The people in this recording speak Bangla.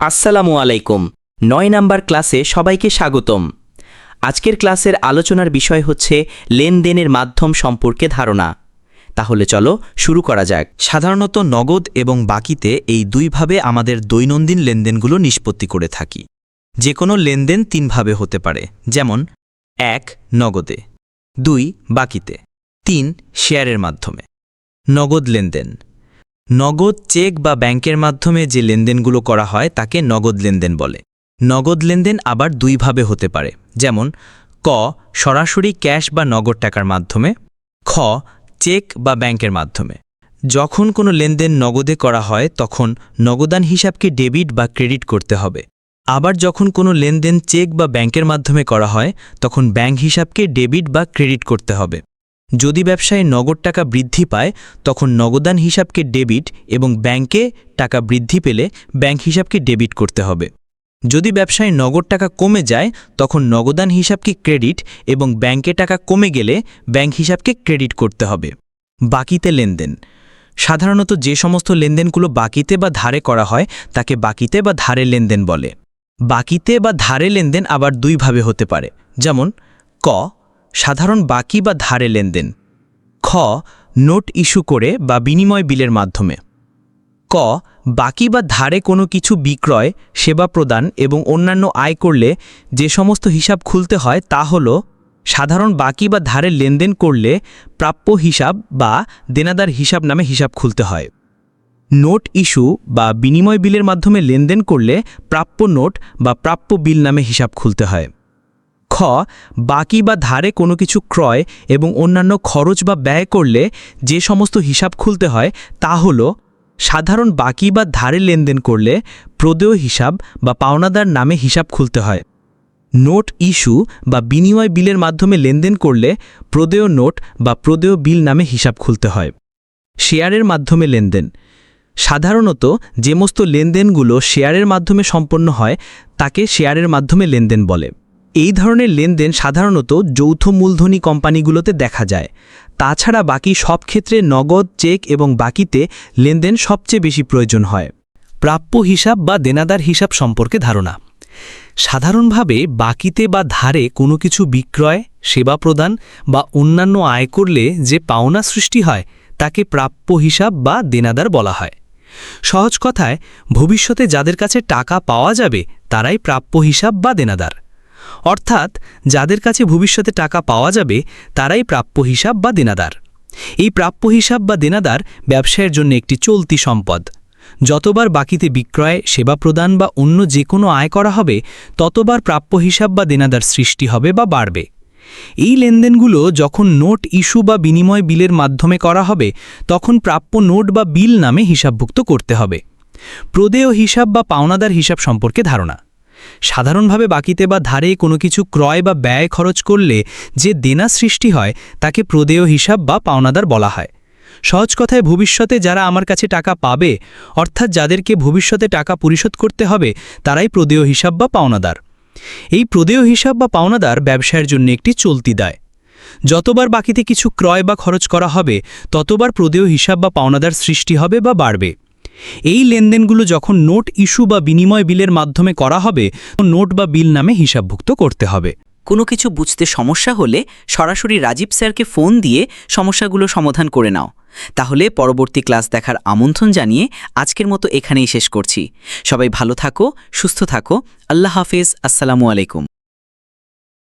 আসসালামু আলাইকুম। নয় নাম্বার ক্লাসে সবাইকে স্বাগতম। আজকের ক্লাসের আলোচনার বিষয় হচ্ছে লেনদেনের মাধ্যম সম্পর্কে ধারণা। তাহলে চলো শুরু করা যাক। সাধারণত নগদ এবং বাকিতে এই দুইভাবে আমাদের দৈনন্দিন লেনদেনগুলো নিষ্পত্তি করে থাকি। যে কোনো লেনদেন তিনভাবে হতে পারে। যেমন, এক, নগদে। দুই, বাকিতে। তিন, শেয়ারের মাধ্যমে। নগদ লেনদেন। নগদ চেক বা ব্যাংকের মাধ্যমে যে লেনদেনগুলো করা হয় তাকে নগদ লেনদেন বলে। নগদ লেনদেন আবার দুইভাবে হতে পারে। যেমন, ক, সরাসরি ক্যাশ বা নগদ টাকার মাধ্যমে, খ, চেক বা ব্যাংকের মাধ্যমে। যখন কোনো লেনদেন নগদে করা হয়, তখন নগদান হিসাবকে ডেবিট বা ক্রেডিট করতে হবে। আবার যখন কোনো লেনদেন চেক বা ব্যাংকের মাধ্যমে করা হয়, তখন ব্যাংক হিসাবকে ডেবিট বা ক্রেডিট করতে হবে। যদি ব্যবসায় নগদ টাকা বৃদ্ধি পায়, তখন নগদান হিসাবকে ডেবিট এবং ব্যাংকে টাকা বৃদ্ধি পেলে ব্যাংক হিসাবকে ডেবিট করতে হবে। যদি ব্যবসায় নগদ টাকা কমে যায়, তখন নগদান হিসাবকে ক্রেডিট এবং ব্যাংকে টাকা কমে গেলে ব্যাংক হিসাবকে ক্রেডিট করতে হবে। বাকিতে লেনদেন। সাধারণত যে সমস্ত লেনদেনগুলো বাকিতে বা ধারে করা হয়, তাকে বাকিতে বা ধারে লেনদেন বলে। বাকিতে বা ধারে লেনদেন আবার দুইভাবে হতে পারে। যেমন, ক সাধারণ বাকি বা ধারে লেনদেন। খ, নোট ইস্যু করে বা বিনিময় বিলের মাধ্যমে। ক, বাকি বা ধারে কোনো কিছু বিক্রয়, সেবা প্রদান এবং অন্যান্য আয় করলে যে সমস্ত হিসাব খুলতে হয় তা হল সাধারণ বাকি বা ধারে লেনদেন করলে প্রাপ্য হিসাব বা দেনাদার হিসাব নামে হিসাব খুলতে হয়। নোট ইস্যু বা বিনিময় বিলের মাধ্যমে লেনদেন করলে প্রাপ্য নোট বা প্রাপ্য বিল নামে হিসাব খুলতে হয়। বাকি বা ধারে কোনো কিছু ক্রয় এবং অন্যান্য খরচ বা ব্যয় করলে যে সমস্ত হিসাব খুলতে হয় তা হল সাধারণ বাকি বা ধারে লেনদেন করলে প্রদেয় হিসাব বা পাওনাদার নামে হিসাব খুলতে হয়। নোট ইস্যু বা বিনিময় বিলের মাধ্যমে লেনদেন করলে প্রদেয় নোট বা প্রদেয় বিল নামে হিসাব খুলতে হয়। শেয়ারের মাধ্যমে লেনদেন। সাধারণত যে সমস্ত লেনদেনগুলো শেয়ারের মাধ্যমে সম্পন্ন হয় তাকে শেয়ারের মাধ্যমে লেনদেন বলে। এই ধরনের লেনদেন সাধারণত যৌথ মূলধনী কোম্পানিগুলোতে দেখা যায়। তাছাড়া বাকি সব ক্ষেত্রে নগদ, চেক এবং বাকিতে লেনদেন সবচেয়ে বেশি প্রয়োজন হয়। প্রাপ্য হিসাব বা দেনাদার হিসাব সম্পর্কে ধারণা। সাধারণভাবে বাকিতে বা ধারে কোনো কিছু বিক্রয়, সেবা প্রদান বা অন্যান্য আয় করলে যে পাওনা সৃষ্টি হয়, তাকে প্রাপ্য হিসাব বা দেনাদার বলা হয়। সহজ কথায়, ভবিষ্যতে যাদের কাছে টাকা পাওয়া যাবে, তারাই প্রাপ্য হিসাব বা দেনাদার। অর্থাৎ যাদের কাছে ভবিষ্যতে টাকা পাওয়া যাবে, তারাই প্রাপ্য হিসাব বা দেনাদার। এই প্রাপ্য হিসাব বা দেনাদার ব্যবসায়ের জন্য একটি চলতি সম্পদ। যতবার বাকিতে বিক্রয়, সেবা প্রদান বা অন্য যে কোনো আয় করা হবে, ততবার প্রাপ্য হিসাব বা দেনাদার সৃষ্টি হবে বা বাড়বে। এই লেনদেনগুলো যখন নোট ইস্যু বা বিনিময় বিলের মাধ্যমে করা হবে, তখন প্রাপ্য নোট বা বিল নামে হিসাবভুক্ত করতে হবে। প্রদেয় হিসাব বা পাওনাদার হিসাব সম্পর্কে ধারণা। সাধারণভাবে বাকিতে বা ধারে কোনো কিছু ক্রয় বা ব্যয় খরচ করলে যে দেনা সৃষ্টি হয়, তাকে প্রদেয় হিসাব বা পাওনাদার বলা হয়। সহজ কথায় ভবিষ্যতে যারা আমার কাছে টাকা পাবে, অর্থাৎ যাদেরকে ভবিষ্যতে টাকা পরিশোধ করতে হবে, তারাই প্রদেয় হিসাব বা পাওনাদার। এই প্রদেয় হিসাব বা পাওনাদার ব্যবসায়ের জন্য একটি চলতি দায়। যতবার বাকিতে কিছু ক্রয় বা খরচ করা হবে, ততবার প্রদেয় হিসাব বা পাওনাদার সৃষ্টি হবে বা বাড়বে। এই লেনদেনগুলো যখন নোট ইস্যু বা বিনিময় বিলের মাধ্যমে করা হবে নোট বা বিল নামে হিসাবভুক্ত করতে হবে। কোনো কিছু বুঝতে সমস্যা হলে সরাসরি রাজীব স্যারকে ফোন দিয়ে সমস্যাগুলো সমাধান করে নাও। তাহলে পরবর্তী ক্লাস দেখার আমন্ত্রণ জানিয়ে আজকের মতো এখানেই শেষ করছি। সবাই ভালো থাকো, সুস্থ থাকো। আল্লাহ হাফেজ। আসসালামু আলাইকুম।